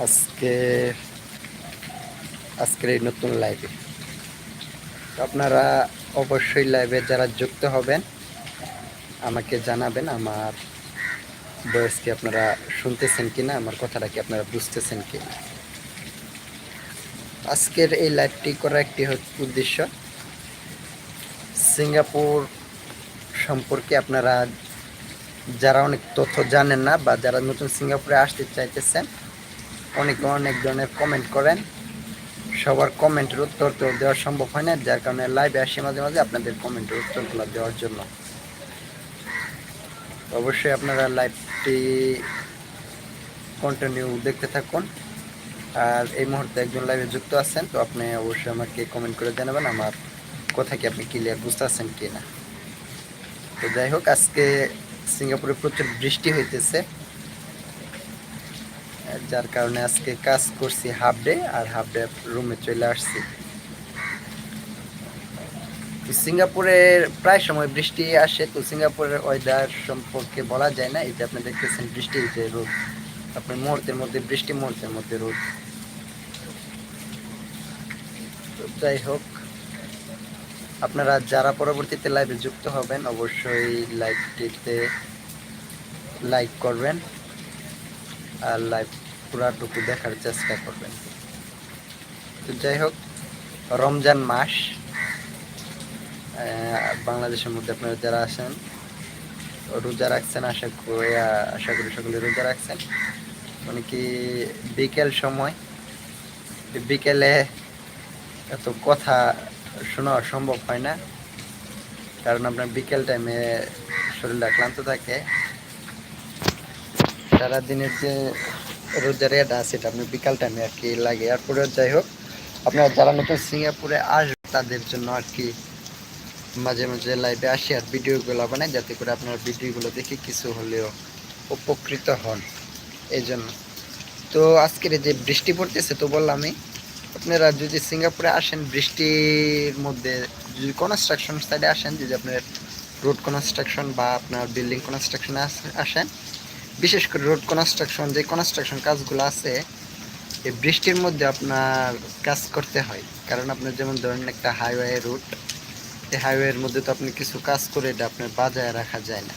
আজকে, আজকের এই নতুন লাইভে আপনারা অবশ্যই লাইভে যারা যুক্ত হবেন, আমাকে জানাবেন, আমার ভয়েস কি আপনারা শুনতেছেন কিনা, আমার কথাটা কি আপনারা বুঝতেছেন কিনা। আজকের এই লাইভটি করার একটি উদ্দেশ্য, সিঙ্গাপুর সম্পর্কে আপনারা, যারা অনেক তথ্য জানেন না বা যারা নতুন সিঙ্গাপুরে আসতে চাইতেছেন অনেকে অনেক ধরনের কমেন্ট করেন। সবার কমেন্টের উত্তর তো দেওয়া সম্ভব হয় না, যার কারণে লাইভে আসি মাঝে মাঝে আপনাদের কমেন্টের উত্তরগুলো দেওয়ার জন্য। অবশ্যই আপনারা লাইভটি কন্টিনিউ দেখতে থাকুন। আর এই মুহূর্তে একজন লাইভে যুক্ত আছেন, তো আপনি অবশ্যই আমাকে কমেন্ট করে জানাবেন আমার কথা কি আপনি ক্লিয়ার বুঝতে পারছেন কি না তো যাই হোক, আজকে সিঙ্গাপুরে প্রচুর বৃষ্টি হইতেছে। যার কারণে আজকে কাজ করছি হাফ ডে আর হাফ ডে রুমে চলে আসছি। সিঙ্গাপুরের প্রায় সময় বৃষ্টি আসে, তো সিঙ্গাপুরের ওয়েদার সম্পর্কে বলা যায় না এটা আপনি দেখতেছেন বৃষ্টি যে রোদ, আপনার মুহূর্তের মধ্যে বৃষ্টি, মুহূর্তের মধ্যে রোদ। যাই হোক, আপনারা যারা পরবর্তীতে লাইভে যুক্ত হবেন, অবশ্যই লাইভটিতে লাইক করবেন, আর লাইভ পুরাটুকু দেখার চেষ্টা করবেন। তো যাই হোক, রমজান মাস বাংলাদেশের মধ্যে আপনারা যারা আছেন, রোজা রাখছেন, আশা করি আশা করি সকলে রোজা রাখছেন। মানে কি বিকেল সময়, বিকেলে এত কথা শোনা সম্ভব হয় না, কারণ আপনার বিকেল টাইমে শরীরটা ক্লান্ত থাকে। সারাদিনের যে রোজার এটা সেটা আপনি বিকাল টাইমে আর কি লাগে। এরপরে যাই হোক, আপনারা যারা নতুন সিঙ্গাপুরে আসবে তাদের জন্য আর কি মাঝে মাঝে লাইভে আসি আর ভিডিওগুলো বানাই, যাতে করে আপনার ভিডিওগুলো দেখে কিছু হলেও উপকৃত হন। এই জন্য। তো আজকের যে বৃষ্টি পড়তেছে তো বললামই আপনারা যদি সিঙ্গাপুরে আসেন, বৃষ্টির মধ্যে যদি কনস্ট্রাকশন সাইডে আসেন, যদি আপনার রোড কনস্ট্রাকশন বা আপনার বিল্ডিং কনস্ট্রাকশনে আসেন বিশেষ করে রোড কনস্ট্রাকশন যে কনস্ট্রাকশন কাজগুলো আছে, এই বৃষ্টির মধ্যে আপনার কাজ করতে হয়। কারণ আপনার যেমন ধরেন একটা হাইওয়ে রুট এই হাইওয়ের মধ্যে তো আপনি কিছু কাজ করে এটা আপনার বাজায় রাখা যায় না।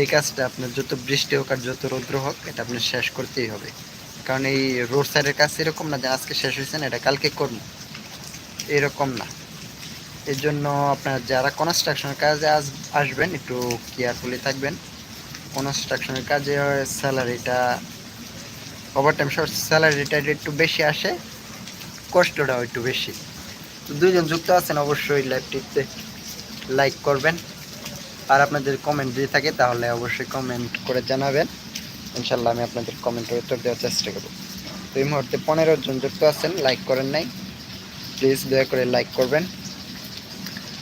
এই কাজটা আপনার যত বৃষ্টি হোক আর যত রৌদ্র হোক, এটা আপনার শেষ করতেই হবে। কারণ এই রোড সাইডের কাজ এরকম না যে আজকে শেষ হয়েছে না, এটা কালকে করব। এরকম না। এর জন্য আপনার যারা কনস্ট্রাকশনের কাজে আস আসবেন, একটু কেয়ারফুলি থাকবেন। কনস্ট্রাকশনের কাজে স্যালারিটা ওভার টাইম সব স্যালারিটা একটু বেশি আসে কষ্টটাও একটু বেশি। দুইজন যুক্ত আছেন, অবশ্যই লাইভটিতে লাইক করবেন। আর আপনাদের কমেন্ট যদি থাকে, তাহলে অবশ্যই কমেন্ট করে জানাবেন। ইনশাল্লাহ আমি আপনাদের কমেন্টের উত্তর দেওয়ার চেষ্টা করব। তো এই মুহূর্তে পনেরো জন যুক্ত আছেন লাইক করেন নাই। প্লিজ দয়া করে লাইক করবেন।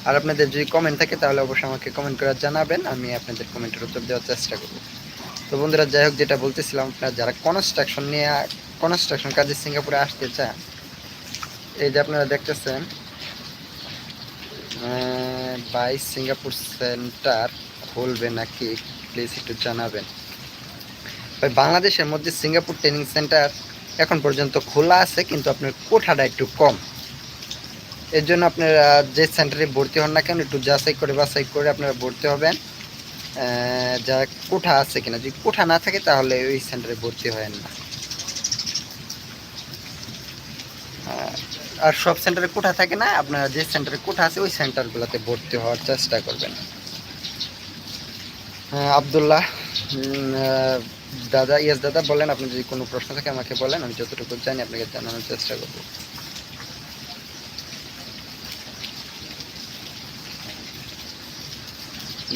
আর আপনাদের যদি কমেন্ট থাকে, তাহলে অবশ্যই আমাকে কমেন্ট করে জানাবেন। আমি আপনাদের কমেন্টের উত্তর দেওয়ার চেষ্টা করব। তো বন্ধুরা, যাই হোক, যেটা বলতেছিলাম, আপনারা যারা কনস্ট্রাকশন নিয়ে কনস্ট্রাকশন কাজে সিঙ্গাপুরে আসতে চান, এই যে আপনারা দেখতেছেন বাই সিঙ্গাপুর সেন্টার খুলবে নাকি প্লিজ একটু জানাবেন। ভাই, বাংলাদেশের মধ্যে সিঙ্গাপুর ট্রেনিং সেন্টার এখন পর্যন্ত খোলা আছে, কিন্তু আপনার কোঠাটা একটু কম। এর জন্য আপনারা যে সেন্টারে ভর্তি হন না কেন, একটু যাচাই করে বাছাই করে আপনারা ভর্তি হবেন। যা কোঠা আছে কিনা, যদি কোঠা না থাকে তাহলে ওই সেন্টারে ভর্তি হয় না। আর সব সেন্টারে কোঠা থাকে না, আপনারা যে সেন্টারে কোঠা আছে ওই সেন্টারগুলোতে ভর্তি হওয়ার চেষ্টা করবেন। আবদুল্লাহ দাদা, ইয়েস দাদা বলেন, আপনি যদি কোনো প্রশ্ন থাকে আমাকে বলেন, আমি যতটুকু জানি আপনাকে জানানোর চেষ্টা করব।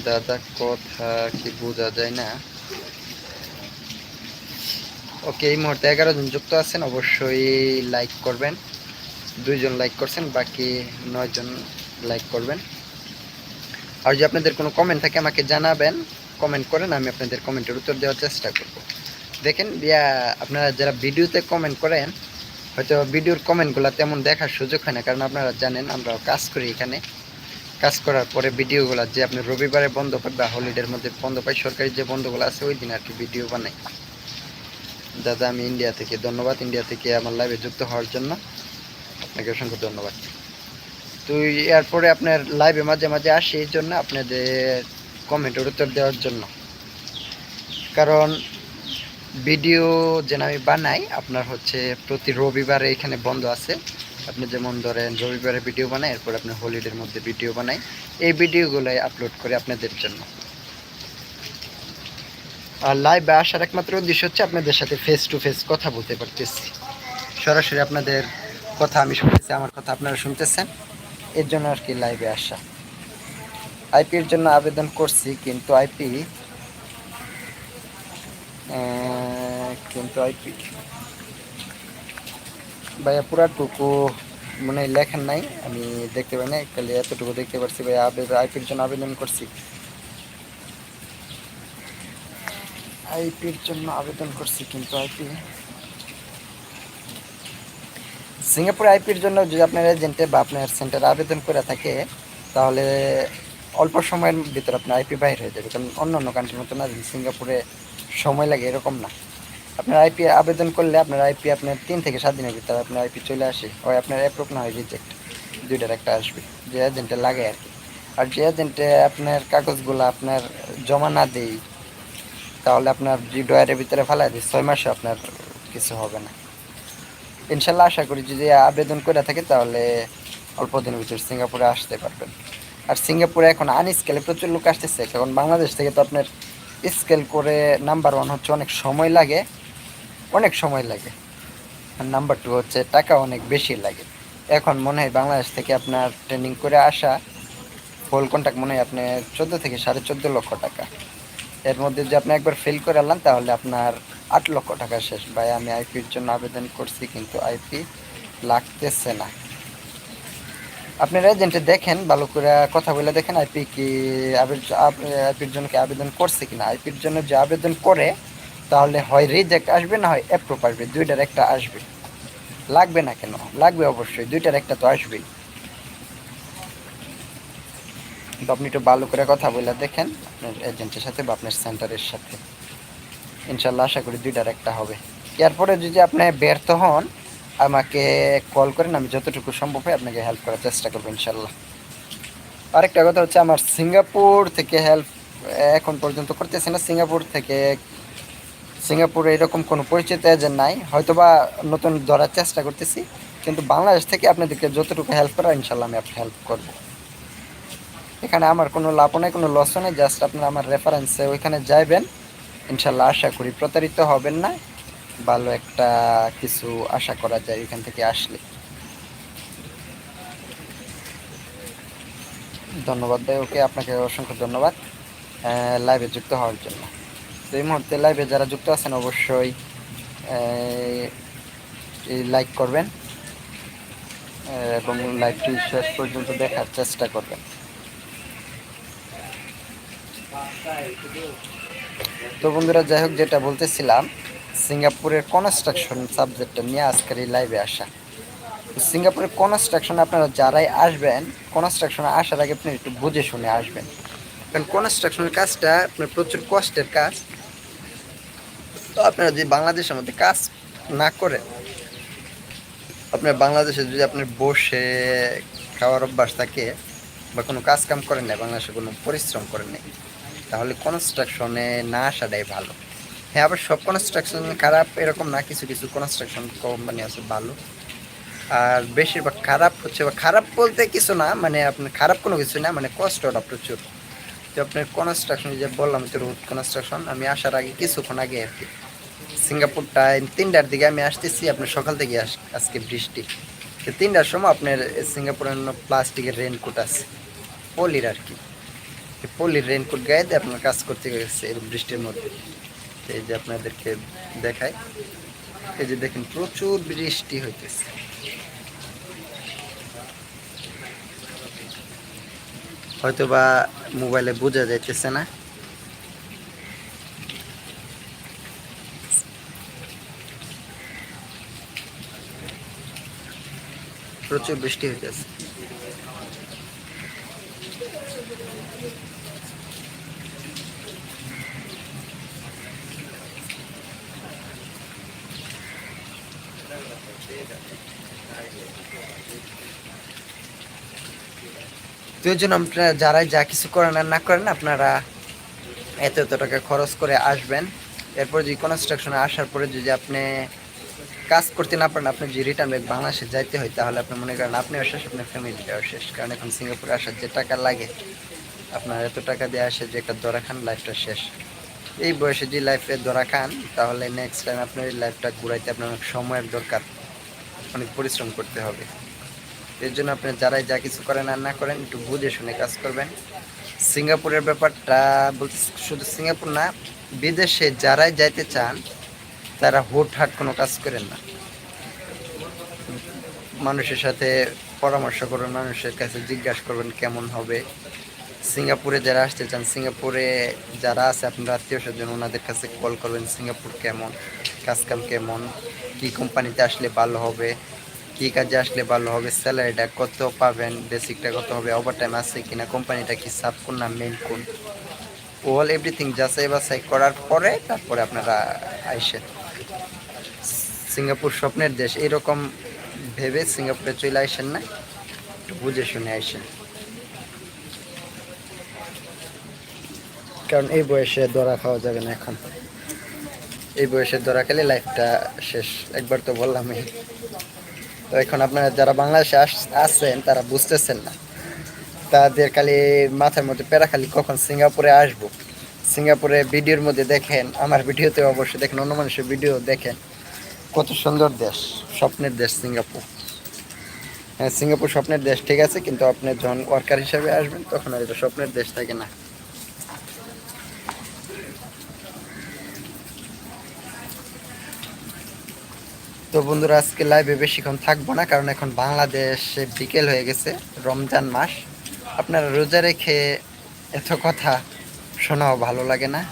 দাদা কথা কি বোঝা যায় না? ওকে এই মুহূর্তে এগারো জন যুক্ত আছেন, অবশ্যই লাইক করবেন। দুইজন লাইক করছেন, বাকি নয় জন লাইক করবেন। আর যদি আপনাদের কোনো কমেন্ট থাকে, আমাকে জানাবেন। কমেন্ট করেন, আমি আপনাদের কমেন্টের উত্তর দেওয়ার চেষ্টা করব। দেখেন, ইয়া, আপনারা যারা ভিডিওতে কমেন্ট করেন, হয়তো ভিডিওর কমেন্টগুলো তেমন দেখার সুযোগ হয় না, কারণ আপনারা জানেন আমরা কাজ করি এখানে। কাজ করার পরে ভিডিওগুলো যে আপনি রবিবারে বন্ধ পাই বা হলিডের মধ্যে বন্ধ পাই সরকারি যে বন্ধগুলো আছে ওই দিন আর কি ভিডিও বানাই। দাদা, আমি ইন্ডিয়া থেকে, ধন্যবাদ ইন্ডিয়া থেকে আমার লাইভে যুক্ত হওয়ার জন্য। আপনাকে অসংখ্য ধন্যবাদ। তো এরপরে আপনার লাইভে মাঝে মাঝে আসি, এই জন্য আপনাদের কমেন্টের উত্তর দেওয়ার জন্য। কারণ ভিডিও যেন আমি বানাই, আপনার হচ্ছে প্রতি রবিবারে এখানে বন্ধ আছে। আপনি যেমন ধরেন রবিবারে ভিডিও বানাই এরপর আপনি হলিডের মধ্যে ভিডিও বানাই এই ভিডিওগুলোই আপলোড করে আপনাদের জন্য। আর লাইভে আসার একমাত্র উদ্দেশ্য হচ্ছে আপনাদের সাথে ফেস টু ফেস কথা বলতে পারতেছি। সরাসরি আপনাদের কথা আমি শুনতেছি, আমার কথা আপনারা শুনতেছেন। এর জন্য আর কি লাইভে আসা। আইপির জন্য আবেদন করছি, কিন্তু আইপি কিন্তু আইপি ভাইয়া পুরাটুকু, মনে লেখেন নাই। আমি দেখতে পাই না খালি এতটুকু দেখতে পারছি ভাইয়া আবেদন আইপির জন্য আবেদন করছি। আইপির জন্য আবেদন করছি কিন্তু আইপি সিঙ্গাপুর আইপির জন্য যদি আপনার এজেন্টে বা আপনার সেন্টারে আবেদন করে থাকে, তাহলে অল্প সময়ের ভিতরে আপনার আইপি বাইর হয়ে যাবে। কারণ অন্য অন্য কান্ট্রির মতো না, সিঙ্গাপুরে সময় লাগে এরকম না। আপনার আইপি আবেদন করলে আপনার আইপি আপনার তিন থেকে সাত দিনের ভিতরে আপনার আইপি চলে আসে। ওই আপনার অ্যাপ্রুভ না হয় রিজেক্ট দুইটার একটা আসবে। যে এজেন্টে লাগে আর কি। আর যে এজেন্টে আপনার কাগজগুলো আপনার জমা না দেই, তাহলে আপনার যে ডয়ারের ভিতরে ফেলাই দিই, ছয় মাসে আপনার কিছু হবে না। ইনশাল্লাহ আশা করি যদি আবেদন করে থাকে, তাহলে অল্প দিনের ভিতরে সিঙ্গাপুরে আসতে পারবেন। আর সিঙ্গাপুরে এখন আন স্কেলে প্রচুর লোক আসতেছে। কারণ বাংলাদেশ থেকে তো আপনার স্কেল করে নাম্বার ওয়ান হচ্ছে অনেক সময় লাগে। অনেক সময় লাগে। আর নাম্বার টু হচ্ছে, টাকা অনেক বেশি লাগে। এখন মনে হয় বাংলাদেশ থেকে আপনার ট্রেনিং করে আসা ফুল কন্ট্যাক্ট মনে হয় আপনি চোদ্দ থেকে সাড়ে চোদ্দ লক্ষ টাকা। এর মধ্যে যদি আপনি একবার ফেল করে আনলাম তাহলে আপনার আট লক্ষ টাকা শেষ। ভাই, আমি আইপির জন্য আবেদন করছি, কিন্তু আইপি লাগতেছে না। আপনার এজেন্টে দেখেন, ভালো করে কথা বলে দেখেন আইপি কি আইপির জন্য কি আবেদন করছে কিনা। আইপির জন্য যে আবেদন করে তাহলে হয় রিজেক্ট আসবে না হয় অ্যাপ্রুভ আসবে, দুইটার একটা আসবে। লাগবে না কেন? লাগবে অবশ্যই, দুইটার একটা তো আসবেই। তো আপনি একটু ভালো করে কথা বলে দেখেন, আপনার এজেন্টের সাথে বা আপনার সেন্টারের সাথে। ইনশাল্লাহ আশা করি দুইটার একটা হবে। এরপরে যদি আপনি ব্যর্থ হন, আমাকে কল করেন, আমি যতটুকু সম্ভব হয় আপনাকে হেল্প করার চেষ্টা করব ইনশাল্লাহ। আরেকটা কথা হচ্ছে, আমার সিঙ্গাপুর থেকে হেল্প এখন পর্যন্ত করতেছে না। সিঙ্গাপুর থেকে সিঙ্গাপুরে এরকম কোনো পরিচিত এজেন্ট নাই। হয়তোবা নতুন ধরার চেষ্টা করতেছি, কিন্তু বাংলাদেশ থেকে আপনাদেরকে যতটুকু হেল্প করা ইনশাল্লাহ আমি আপনার হেল্প করব। এখানে আমার কোনো লাভও নেই, কোনো লসও নেই জাস্ট আপনারা আমার রেফারেন্সে ওইখানে যাইবেন। ইনশাল্লাহ আশা করি প্রতারিত হবেন না। ভালো একটা কিছু আশা করা যায় এখান থেকে আসলে। ধন্যবাদ ভাই, ওকে আপনাকে অসংখ্য ধন্যবাদ লাইভে যুক্ত হওয়ার জন্য। তো এই মুহূর্তে লাইভে যারা যুক্ত আছেন অবশ্যই লাইক করবেন এবং লাইভটি শেষ পর্যন্ত দেখার চেষ্টা করবেন। তো বন্ধুরা, যাই হোক, যেটা বলতেছিলাম, সিঙ্গাপুরের কনস্ট্রাকশন সাবজেক্টটা নিয়ে আজকের এই লাইভে আসা। সিঙ্গাপুরের কনস্ট্রাকশন আপনারা যারাই আসবেন কনস্ট্রাকশনে আসার আগে আপনি একটু বুঝে শুনে আসবেন। কারণ কনস্ট্রাকশনের কাজটা আপনার প্রচুর কষ্টের কাজ। তো আপনারা যদি বাংলাদেশের মধ্যে কাজ না করেন, আপনার বাংলাদেশে যদি আপনার বসে খাওয়ার অভ্যাস থাকে বা কোনো কাজ কাম করেন না বাংলাদেশে কোনো পরিশ্রম করেন নাই, তাহলে কনস্ট্রাকশনে না আসাটাই ভালো। হ্যাঁ আবার সব কনস্ট্রাকশন খারাপ এরকম না, কিছু কিছু কনস্ট্রাকশন কোম্পানি আছে ভালো। আর বেশিরভাগ খারাপ হচ্ছে, বা খারাপ বলতে কিছু না মানে আপনার খারাপ কোনো কিছু না মানে কষ্টটা প্রচুর। তো আপনার কনস্ট্রাকশন যে বললাম তো রোড কনস্ট্রাকশন আমি আসার আগে কিছুক্ষণ আগে আর কি সিঙ্গাপুরটা তিনটার দিকে আমি আসতেছি আপনার সকাল থেকে আজকে বৃষ্টি। তো তিনটার সময় আপনার সিঙ্গাপুরের প্লাস্টিকের রেনকোট আছে। পলির আর কি। পলির রেনকোট গায়ে দিয়ে আপনার কাজ করতে গেছে এর বৃষ্টির মধ্যে। এই যে আপনাদেরকে দেখায় এই যে দেখেন, প্রচুর বৃষ্টি হইতেছে। হয়তো বা মোবাইলে বোঝা যাইতেছে না। প্রচুর বৃষ্টি হইতেছে। জন্য আপনারা যারাই যা কিছু করেন আর না করেন, আপনারা এত এত টাকা খরচ করে আসবেন। এরপর যদি কনস্ট্রাকশনে আসার পরে যদি আপনি কাজ করতে না পারেন, আপনি যদি রিটার্ন ব্যাক বাংলাদেশে যাইতে হয়, তাহলে আপনি মনে করেন আপনিও শেষ, আপনার ফ্যামিলিটাও শেষ। কারণ এখন সিঙ্গাপুরে আসার যে টাকা লাগে, আপনার এত টাকা দিয়ে আসে যে একটা দরা খান লাইফটা শেষ। এই বয়সে যে লাইফে দরা খান, তাহলে নেক্সট টাইম আপনার এই লাইফটা ঘুরাইতে আপনার অনেক সময়ের দরকার, অনেক পরিশ্রম করতে হবে। এর জন্য আপনি যারাই যা কিছু করেন আর না করেন, একটু বুঝে শুনে কাজ করবেন। সিঙ্গাপুরের ব্যাপারটা বলতে শুধু সিঙ্গাপুর না, বিদেশে যারাই যাইতে চান তারা হুটহাট কোনো কাজ করেন না। মানুষের সাথে পরামর্শ করবেন, মানুষের কাছে জিজ্ঞাসা করবেন কেমন হবে। সিঙ্গাপুরে যারা আসতে চান, সিঙ্গাপুরে যারা আছে, আপনার আত্মীয় স্বজন, ওনাদের কাছে কল করবেন, সিঙ্গাপুর কেমন? কাজকাল কেমন? কি কোম্পানিতে আসলে ভালো হবে? কি কাজে আসলে ভালো হবে? স্যালারিটা কত পাবেন? বেসিকটা কত হবে? ওভার টাইম আছে কিনা? কোম্পানিটা কি সাব কোন না মেন কোন? অল এভরিথিং যাচাই বাছাই করার পরে তারপরে আপনারা আইসেন। সিঙ্গাপুর স্বপ্নের দেশ, এরকম ভেবে সিঙ্গাপুরে চলে আসেন না। একটু বুঝে শুনে আসেন। কারণ এই বয়সে দরা খাওয়া যাবে না এখন। এই বয়সে দরা খেলে লাইফটা শেষ, একবার তো বললামই। তো এখন আপনারা যারা বাংলাদেশে আস- আসছেন তারা বুঝতেছেন না। তাদের খালি মাথার মধ্যে প্যারা খালি কখন সিঙ্গাপুরে আসব। সিঙ্গাপুরে ভিডিওর মধ্যে দেখেন, আমার ভিডিওতে অবশ্যই দেখেন, অন্য মানুষের ভিডিও দেখেন। কত সুন্দর দেশ, স্বপ্নের দেশ সিঙ্গাপুর। হ্যাঁ সিঙ্গাপুর স্বপ্নের দেশ ঠিক আছে, কিন্তু আপনি যখন ওয়ার্কার হিসাবে আসবেন, তখন আর এটা স্বপ্নের দেশ থাকে না। তো বন্ধুরা, আজকে লাইভে বেশিক্ষণ থাকব না, কারণ এখন বাংলাদেশে বিকেল হয়ে গেছে, রমজান মাস। আপনারা রোজা রেখে এত কথা শোনাও ভালো লাগে না।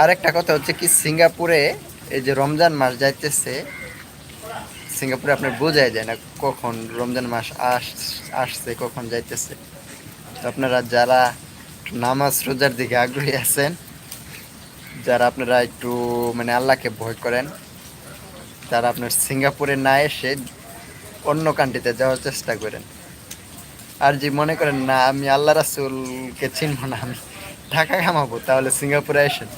আর একটা কথা হচ্ছে কি, সিঙ্গাপুরে এই যে রমজান মাস যাইতেছে, সিঙ্গাপুরে আপনার বোঝাই যায় না কখন রমজান মাস আস, আসছে, কখন যাইতেছে। তো আপনারা যারা নামাজ রোজার দিকে আগ্রহী আছেন, যারা আপনারা একটু মানে আল্লাহকে ভয় করেন, তারা আপনার সিঙ্গাপুরে না এসে অন্য কান্ট্রিতে যাওয়ার চেষ্টা করেন। আর যে মনে করেন, না, আমি আল্লাহ রাসুলকে চিনব না, আমি টাকা কামাবো তাহলে সিঙ্গাপুরে আসেন।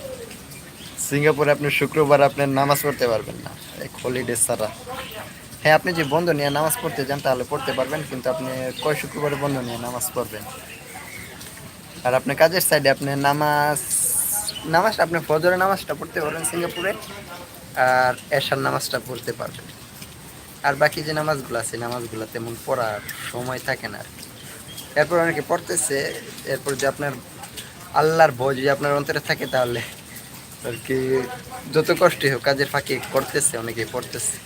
সিঙ্গাপুরে আপনি শুক্রবার আপনার নামাজ পড়তে পারবেন না, এক হলিডে ছাড়া। হ্যাঁ আপনি যে বন্ধ নিয়ে নামাজ পড়তে যান তাহলে পড়তে পারবেন, কিন্তু আপনি কয় শুক্রবারে বন্ধ নিয়ে নামাজ পড়বেন? আর আপনি কাজের সাইডে আপনি নামাজ নামাজ, আপনি ফজরের নামাজটা পড়তে পারবেন সিঙ্গাপুরে, আর এশার নামাজটা পড়তে পারবেন। আর বাকি যে নামাজগুলো আছে নামাজগুলো তেমন পড়ার সময় থাকে না। এরপর অনেকে পড়তেছে, এরপর যে আপনার আল্লাহর ভয় যদি আপনার অন্তরে থাকে তাহলে আর কি, যত কষ্টই হোক, কাজের ফাঁকে করতেছে অনেকে পড়তেছে।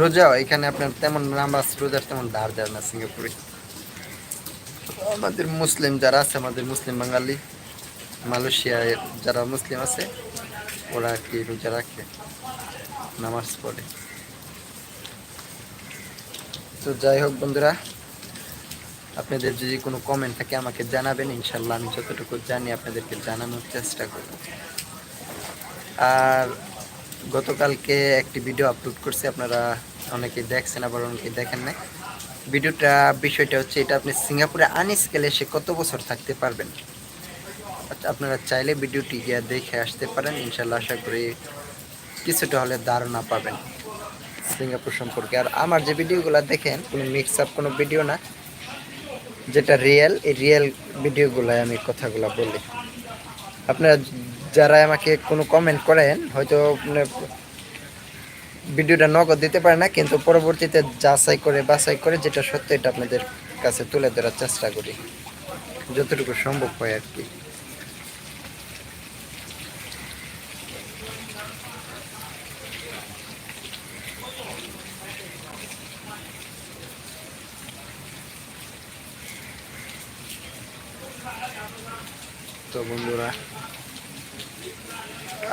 রোজাও, এখানে আপনার তেমন নামাজ, রোজার তেমন ধার দেয় না সিঙ্গাপুরে। আমাদের মুসলিম যারা আছে, আমাদের মুসলিম বাঙালি, মালয়েশিয়ায় যারা মুসলিম আছে, ওরা আর কি রোজা রাখে, নামাজ পড়ে। তো যাই হোক বন্ধুরা আপনাদের যদি কোনো কমেন্ট থাকে আমাকে জানাবেন ইনশাল্লাহ আমি যতটুকু জানি আপনাদেরকে জানানোর চেষ্টা করব। আর গতকালকে একটি ভিডিও আপলোড করছি আপনারা অনেকে দেখছেন আবার অনেকে দেখেন না ভিডিওটা বিষয়টা হচ্ছে এটা আপনি সিঙ্গাপুরে আনস্কেলে সে কত বছর থাকতে পারবেন? আচ্ছা, আপনারা চাইলে ভিডিওটি গিয়ে দেখে আসতে পারেন ইনশাল্লাহ আশা করি কিছুটা হলে ধারণা পাবেন। সিঙ্গাপুর সম্পর্কে। আর আমার যে ভিডিওগুলো দেখেন কোনো মিক্স আপ কোনো ভিডিও না। যেটা রিয়েল এই রিয়েল ভিডিওগুলোয় আমি কথাগুলো বলি। আপনারা যারা আমাকে কোনো কমেন্ট করেন, হয়তো ভিডিওটা নগদ দিতে পারে না, কিন্তু পরবর্তীতে যাচাই করে বাছাই করে যেটা সত্য, এটা আপনাদের কাছে তুলে ধরার চেষ্টা করি। যতটুকু সম্ভব হয় আর কি। তো বন্ধুরা,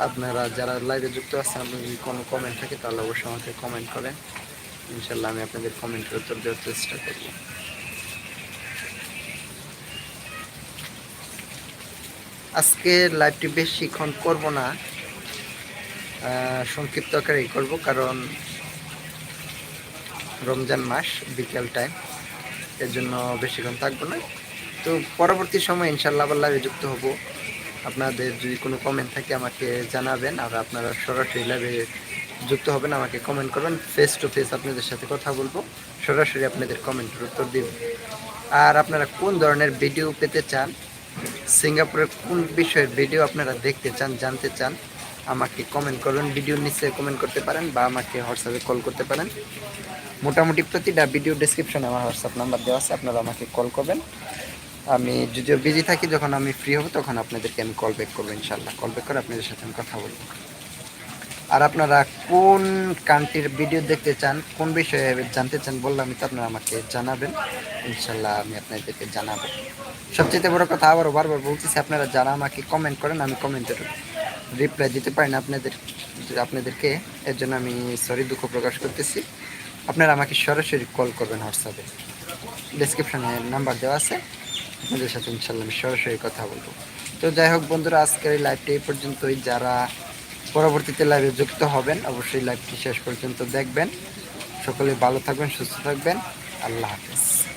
আপনারা যারা লাইভে যুক্ত আছেন আপনি যদি কোনো কমেন্ট থাকে, তাহলে অবশ্যই আমাকে কমেন্ট করেন। ইনশাল্লাহ আমি আপনাদের কমেন্টের উত্তর দেওয়ার চেষ্টা করব। আজকে লাইভটি বেশিক্ষণ করব না সংক্ষিপ্ত আকারেই করব, কারণ রমজান মাস, বিকেল টাইম এর জন্য বেশিক্ষণ থাকব না। তো পরবর্তী সময় ইনশাল্লাহ আবার যুক্ত হব। আপনাদের যদি কোনো কমেন্ট থাকে আমাকে জানাবেন, আর আপনারা সরাসরি লাইভে যুক্ত হবেন, আমাকে কমেন্ট করবেন ফেস টু ফেস আপনাদের সাথে কথা বলব, সরাসরি আপনাদের কমেন্টের উত্তর দিব। আর আপনারা কোন ধরনের ভিডিও পেতে চান, সিঙ্গাপুরের কোন বিষয়ের ভিডিও আপনারা দেখতে চান, জানতে চান, আমাকে কমেন্ট করবেন ভিডিওর নিচে কমেন্ট করতে পারেন বা আমাকে হোয়াটসঅ্যাপে কল করতে পারেন। মোটামুটি প্রতিটা ভিডিও ডেসক্রিপশনে আমার হোয়াটসঅ্যাপ নাম্বার দেওয়া আছে, আপনারা আমাকে কল করবেন। আমি যদিও বিজি থাকি, যখন আমি ফ্রি হব, তখন আপনাদেরকে আমি কল ব্যাক করব ইনশাল্লাহ কল ব্যাক করে আপনাদের সাথে আমি কথা বলব। আর আপনারা কোন কান্ট্রির ভিডিও দেখতে চান, কোন বিষয়ে জানতে চান বললাম তো আপনারা আমাকে জানাবেন। ইনশাল্লাহ আমি আপনাদেরকে জানাব। সবচেয়ে বড় কথা আবারও বারবার বলতেছি, আপনারা যারা আমাকে কমেন্ট করেন, আমি কমেন্টের রিপ্লাই দিতে পারি না আপনাদের, আপনাদেরকে। এর জন্য আমি সরি দুঃখ প্রকাশ করতেছি। আপনারা আমাকে সরাসরি কল করবেন হোয়াটসঅ্যাপে ডিসক্রিপশনে নাম্বার দেওয়া আছে। আপনাদের সাথে ইনশাল্লাহ আমি সরাসরি কথা বলব। তো যাই হোক বন্ধুরা, আজকের এই লাইভটি এই পর্যন্তই। যারা পরবর্তীতে লাইভে যুক্ত হবেন, অবশ্যই লাইভটি শেষ পর্যন্ত দেখবেন। সকলে ভালো থাকবেন, সুস্থ থাকবেন। আল্লাহ হাফেজ।